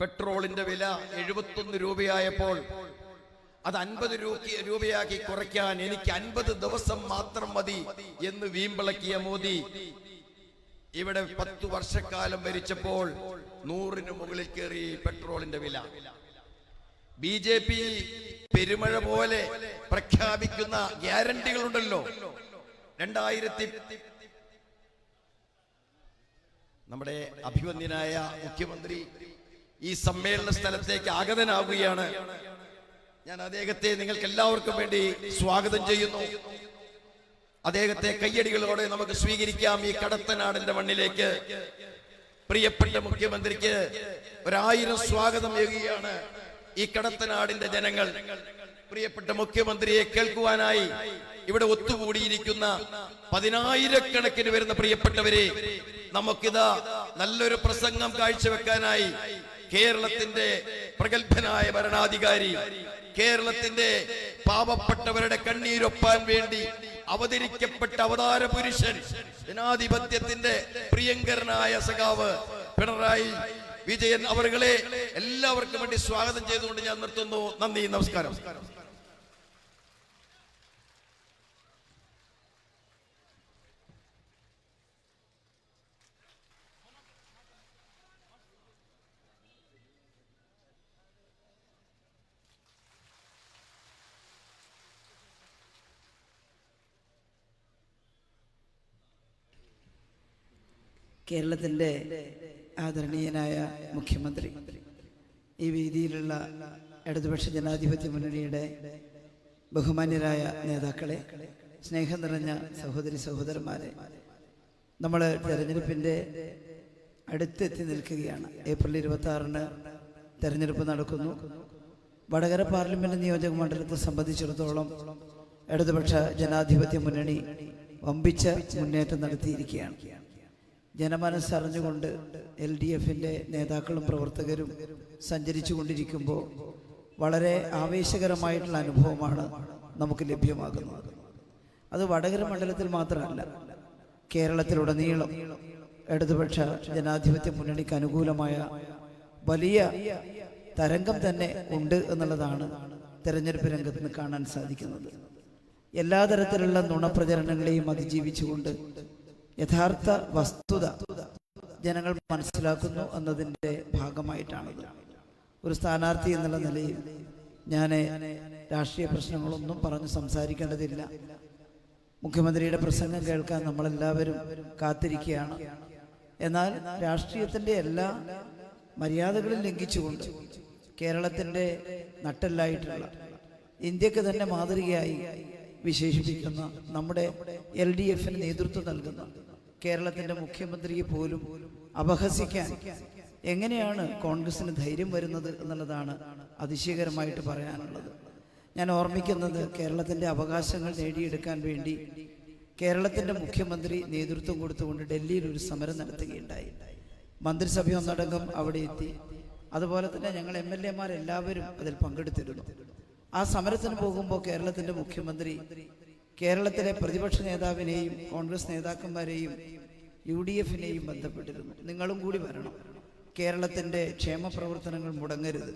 പെട്രോളിന്റെ വില എഴുപത്തൊന്ന് രൂപയായപ്പോൾ അത് അൻപത് രൂപയാക്കി കുറയ്ക്കാൻ എനിക്ക് അൻപത് ദിവസം മാത്രം മതി എന്ന് വീമ്പിളക്കിയ മോദി. ഇവിടെ പത്തു വർഷക്കാലം ഭരിച്ചപ്പോൾ നൂറിന് മുകളിൽ കയറി പെട്രോളിന്റെ വില. ബി ജെ പി പെരുമഴ പോലെ പ്രഖ്യാപിക്കുന്ന ഗ്യാരണ്ടികളുണ്ടല്ലോ. രണ്ടായിരത്തി നമ്മുടെ അഭിവന്ദ്യനായ മുഖ്യമന്ത്രി ഈ സമ്മേളന സ്ഥലത്തേക്ക് ആഗതനാവുകയാണ് ഞാൻ അദ്ദേഹത്തെ നിങ്ങൾക്ക് എല്ലാവർക്കും വേണ്ടി സ്വാഗതം ചെയ്യുന്നു. അദ്ദേഹത്തെ കയ്യടികളോടെ നമുക്ക് സ്വീകരിക്കാം ഈ കടത്തനാടിന്റെ മണ്ണിലേക്ക്. പ്രിയപ്പെട്ട മുഖ്യമന്ത്രിക്ക് ഒരായിരം സ്വാഗതം ചെയ്യുകയാണ് ഈ കടത്തനാടിന്റെ ജനങ്ങൾ. പ്രിയപ്പെട്ട മുഖ്യമന്ത്രിയെ കേൾക്കുവാനായി ഇവിടെ ഒത്തുകൂടിയിരിക്കുന്ന പതിനായിരക്കണക്കിന് വരുന്ന പ്രിയപ്പെട്ടവരെ നമുക്കിതാ നല്ലൊരു പ്രസംഗം കാഴ്ചവെക്കാനായി കേരളത്തിന്റെ പ്രഗത്ഭനായ ഭരണാധികാരി കേരളത്തിന്റെ പാവപ്പെട്ടവരുടെ കണ്ണീരൊപ്പാൻ വേണ്ടി അവതരിക്കപ്പെട്ട അവതാര പുരുഷൻ ജനാധിപത്യത്തിന്റെ പ്രിയങ്കരനായ സഖാവ് പിണറായി വിജയൻ അവരുകളെ എല്ലാവർക്കും വേണ്ടി സ്വാഗതം ചെയ്തുകൊണ്ട് ഞാൻ നിർത്തുന്നു. നന്ദി നമസ്കാരം. കേരളത്തിന്റെ ആദരണീയനായ മുഖ്യമന്ത്രി. ഈ വേദിയിലുള്ള ഇടതുപക്ഷ ജനാധിപത്യ മുന്നണിയുടെ ബഹുമാന്യരായ നേതാക്കളെ സ്നേഹം നിറഞ്ഞ സഹോദരി സഹോദരന്മാരെ നമ്മൾ തെരഞ്ഞെടുപ്പിന്റെ അടുത്തെത്തി നിൽക്കുകയാണ്. ഏപ്രിൽ ഇരുപത്തി ആറിന് തെരഞ്ഞെടുപ്പ് നടക്കുന്നു. വടകര പാർലമെന്റ് നിയോജക മണ്ഡലത്തെ സംബന്ധിച്ചിടത്തോളം ഇടതുപക്ഷ ജനാധിപത്യ മുന്നണി വമ്പിച്ച മുന്നേറ്റം നടത്തിയിരിക്കുകയാണ്. ജനമനസ്സ് അറിഞ്ഞുകൊണ്ട് എൽ ഡി എഫിന്റെ നേതാക്കളും പ്രവർത്തകരും സഞ്ചരിച്ചു കൊണ്ടിരിക്കുമ്പോൾ വളരെ ആവേശകരമായിട്ടുള്ള അനുഭവമാണ് നമുക്ക് ലഭ്യമാകുന്നത്. അത് വടകര മണ്ഡലത്തിൽ മാത്രമല്ല കേരളത്തിലുടനീളം ഇടതുപക്ഷ ജനാധിപത്യ മുന്നണിക്ക് അനുകൂലമായ വലിയ തരംഗം തന്നെ ഉണ്ട് എന്നുള്ളതാണ് തെരഞ്ഞെടുപ്പ് രംഗത്ത് കാണാൻ സാധിക്കുന്നത്. എല്ലാ തരത്തിലുള്ള നുണപ്രചരണങ്ങളെയും അതിജീവിച്ചുകൊണ്ട് യഥാർത്ഥ വസ്തുത ജനങ്ങൾ മനസ്സിലാക്കുന്നു എന്നതിന്റെ ഭാഗമായിട്ടാണിത്. ഒരു സ്ഥാനാർത്ഥി എന്നുള്ള നിലയിൽ ഞാൻ രാഷ്ട്രീയ പ്രശ്നങ്ങളൊന്നും പറഞ്ഞ് സംസാരിക്കേണ്ടതില്ല. മുഖ്യമന്ത്രിയുടെ പ്രസംഗം കേൾക്കാൻ നമ്മളെല്ലാവരും കാത്തിരിക്കുകയാണ്. എന്നാൽ രാഷ്ട്രീയത്തിന്റെ എല്ലാ മര്യാദകളും ലംഘിച്ചുകൊണ്ട് കേരളത്തിന്റെ നട്ടെല്ലായിട്ടുള്ള ഇന്ത്യയ്ക്ക് തന്നെ മാതൃകയായി വിശേഷിപ്പിക്കുന്ന നമ്മുടെ എൽ ഡി എഫിന് നേതൃത്വം നൽകുന്ന കേരളത്തിന്റെ മുഖ്യമന്ത്രിയെ പോലും അപഹസിക്കാൻ എങ്ങനെയാണ് കോൺഗ്രസിന് ധൈര്യം വരുന്നത് എന്നുള്ളതാണ് അതിശയകരമായിട്ട് പറയാനുള്ളത്. ഞാൻ ഓർമ്മിക്കുന്നത് കേരളത്തിന്റെ അവകാശങ്ങൾ നേടിയെടുക്കാൻ വേണ്ടി കേരളത്തിന്റെ മുഖ്യമന്ത്രി നേതൃത്വം കൊടുത്തുകൊണ്ട് ഡൽഹിയിൽ ഒരു സമരം നടത്തുകയുണ്ടായി. മന്ത്രിസഭ ഒന്നടങ്കം അവിടെ എത്തി. അതുപോലെ തന്നെ ഞങ്ങൾ എം എൽ എമാരെല്ലാവരും അതിൽ പങ്കെടുത്തിരുന്നു. ആ സമരത്തിന് പോകുമ്പോൾ കേരളത്തിന്റെ മുഖ്യമന്ത്രി കേരളത്തിലെ പ്രതിപക്ഷ നേതാവിനെയും കോൺഗ്രസ് നേതാക്കന്മാരെയും യു ഡി എഫിനെയും ബന്ധപ്പെട്ടിരുന്നു. നിങ്ങളും കൂടി വരണം. കേരളത്തിന്റെ ക്ഷേമ പ്രവർത്തനങ്ങൾ മുടങ്ങരുത്.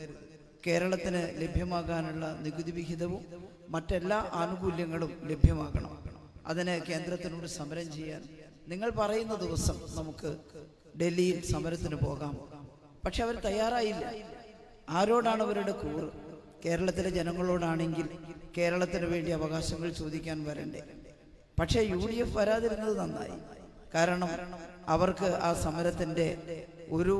കേരളത്തിന് ലഭ്യമാകാനുള്ള നികുതി വിഹിതവും മറ്റെല്ലാ ആനുകൂല്യങ്ങളും ലഭ്യമാകണം. അതിന് കേന്ദ്രത്തിനോട് സമരം ചെയ്യാൻ നിങ്ങൾ പറയുന്ന ദിവസം നമുക്ക് ഡൽഹിയിൽ സമരത്തിന് പോകാം. പക്ഷെ അവർ തയ്യാറായില്ല. ആരോടാണ് അവരുടെ കൂറ്? കേരളത്തിലെ ജനങ്ങളോടാണെങ്കിൽ കേരളത്തിന് വേണ്ടി അവകാശങ്ങൾ ചോദിക്കാൻ വരണ്ടേ. പക്ഷേ യു ഡി എഫ് വരാതിരുന്നത് നന്നായി. കാരണം അവർക്ക് ആ സമരത്തിന്റെ ഒരു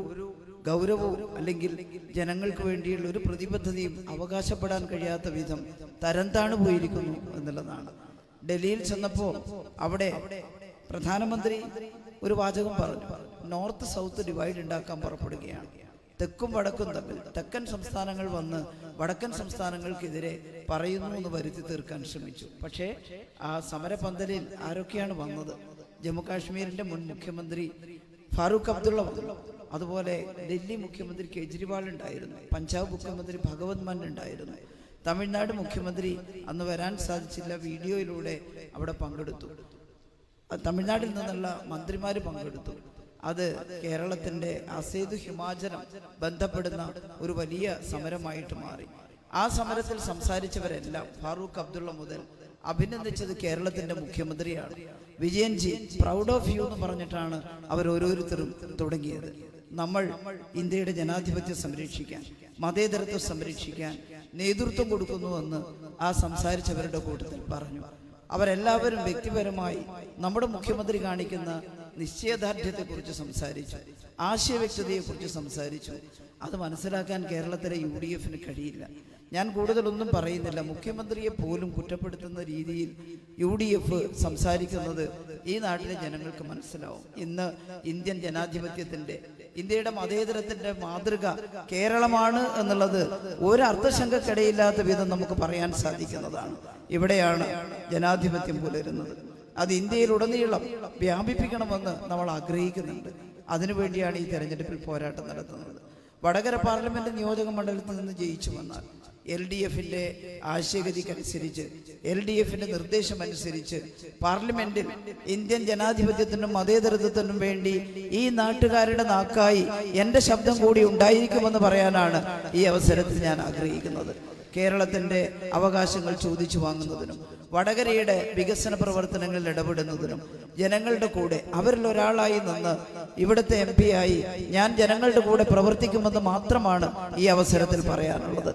ഗൗരവവും അല്ലെങ്കിൽ ജനങ്ങൾക്ക് വേണ്ടിയുള്ള ഒരു പ്രതിബദ്ധതയും അവകാശപ്പെടാൻ കഴിയാത്ത വിധം തരം തരംതാണു പോയിരിക്കുന്നു എന്നുള്ളതാണ്. ഡൽഹിയിൽ ചെന്നപ്പോൾ അവിടെ പ്രധാനമന്ത്രി ഒരു വാചകം പറഞ്ഞു. നോർത്ത് സൗത്ത് ഡിവൈഡ് ഉണ്ടാക്കാൻ പുറപ്പെടുകയാണ്. തെക്കും വടക്കും തമ്മിൽ തെക്കൻ സംസ്ഥാനങ്ങൾ വന്ന് വടക്കൻ സംസ്ഥാനങ്ങൾക്കെതിരെ പറയുന്നു എന്ന് വരുത്തി തീർക്കാൻ ശ്രമിച്ചു. പക്ഷേ ആ സമരപന്തലിൽ ആരൊക്കെയാണ് വന്നത്? ജമ്മു കാശ്മീരിന്റെ മുൻ മുഖ്യമന്ത്രി ഫാറൂഖ് അബ്ദുള്ള അതുപോലെ ഡൽഹി മുഖ്യമന്ത്രി കേജ്രിവാൾ ഉണ്ടായിരുന്നു. പഞ്ചാബ് മുഖ്യമന്ത്രി ഭഗവത് മാൻ ഉണ്ടായിരുന്നു. തമിഴ്നാട് മുഖ്യമന്ത്രി അന്ന് വരാൻ സാധിച്ചില്ല. വീഡിയോയിലൂടെ അവിടെ പങ്കെടുത്തു. തമിഴ്നാട്ടിൽ നിന്നുള്ള മന്ത്രിമാർ പങ്കെടുത്തു. അത് കേരളത്തിന്റെ അസേതു ഹിമാചലം ബന്ധപ്പെടുന്ന ഒരു വലിയ സമരമായിട്ട് മാറി. ആ സമരത്തിൽ സംസാരിച്ചവരെല്ലാം ഫാറൂഖ് അബ്ദുള്ള മുതൽ അഭിനന്ദിച്ചത് കേരളത്തിന്റെ മുഖ്യമന്ത്രിയാണ്. വിജയൻജി പ്രൗഡ് ഓഫ് യു എന്ന് പറഞ്ഞിട്ടാണ് അവർ ഓരോരുത്തരും തുടങ്ങിയത്. നമ്മൾ ഇന്ത്യയുടെ ജനാധിപത്യം സംരക്ഷിക്കാൻ മതേതരത്വം സംരക്ഷിക്കാൻ നേതൃത്വം കൊടുക്കുന്നുവെന്ന് ആ സംസാരിച്ചവരുടെ കൂട്ടത്തിൽ പറഞ്ഞു. അവരെല്ലാവരും വ്യക്തിപരമായി നമ്മുടെ മുഖ്യമന്ത്രി കാണിക്കുന്ന നിശ്ചയദാർഢ്യത്തെക്കുറിച്ച് സംസാരിച്ചു. ആശയവ്യക്തതയെക്കുറിച്ച് സംസാരിച്ചു. അത് മനസ്സിലാക്കാൻ കേരളത്തിലെ യു ഡി എഫിന് കഴിയില്ല. ഞാൻ കൂടുതലൊന്നും പറയുന്നില്ല. മുഖ്യമന്ത്രിയെ പോലും കുറ്റപ്പെടുത്തുന്ന രീതിയിൽ യു ഡി എഫ് സംസാരിക്കുന്നത് ഈ നാട്ടിലെ ജനങ്ങൾക്ക് മനസ്സിലാവും. ഇന്ന് ഇന്ത്യൻ ജനാധിപത്യത്തിന്റെ ഇന്ത്യയുടെ മതേതരത്തിന്റെ മാതൃക കേരളമാണ് എന്നുള്ളത് ഒരു വിധം നമുക്ക് പറയാൻ സാധിക്കുന്നതാണ്. ഇവിടെയാണ് ജനാധിപത്യം പുലരുന്നത്. അത് ഇന്ത്യയിലുടനീളം വ്യാപിപ്പിക്കണമെന്ന് നമ്മൾ ആഗ്രഹിക്കുന്നുണ്ട്. അതിനുവേണ്ടിയാണ് ഈ തെരഞ്ഞെടുപ്പിൽ പോരാട്ടം നടത്തുന്നത്. വടകര പാർലമെന്റ് നിയോജക മണ്ഡലത്തിൽ നിന്ന് ജയിച്ചു വന്നാൽ എൽ ഡി എഫിന്റെ ആശയഗതിക്കനുസരിച്ച് എൽ ഡി എഫിന്റെ നിർദ്ദേശം അനുസരിച്ച് പാർലമെന്റിൽ ഇന്ത്യൻ ജനാധിപത്യത്തിനും മതേതരത്വത്തിനും വേണ്ടി ഈ നാട്ടുകാരുടെ നാക്കായി എന്റെ ശബ്ദം കൂടി ഉണ്ടായിരിക്കുമെന്ന് പറയാനാണ് ഈ അവസരത്തിൽ ഞാൻ ആഗ്രഹിക്കുന്നത്. കേരളത്തിന്റെ അവകാശങ്ങൾ ചോദിച്ചു വാങ്ങുന്നതിനും വടകരയുടെ വികസന പ്രവർത്തനങ്ങളിൽ ഇടപെടുന്നതിനും ജനങ്ങളുടെ കൂടെ അവരിൽ ഒരാളായി നിന്ന് ഇവിടുത്തെ എം ആയി ഞാൻ ജനങ്ങളുടെ കൂടെ പ്രവർത്തിക്കുമെന്ന് മാത്രമാണ് ഈ അവസരത്തിൽ പറയാനുള്ളത്.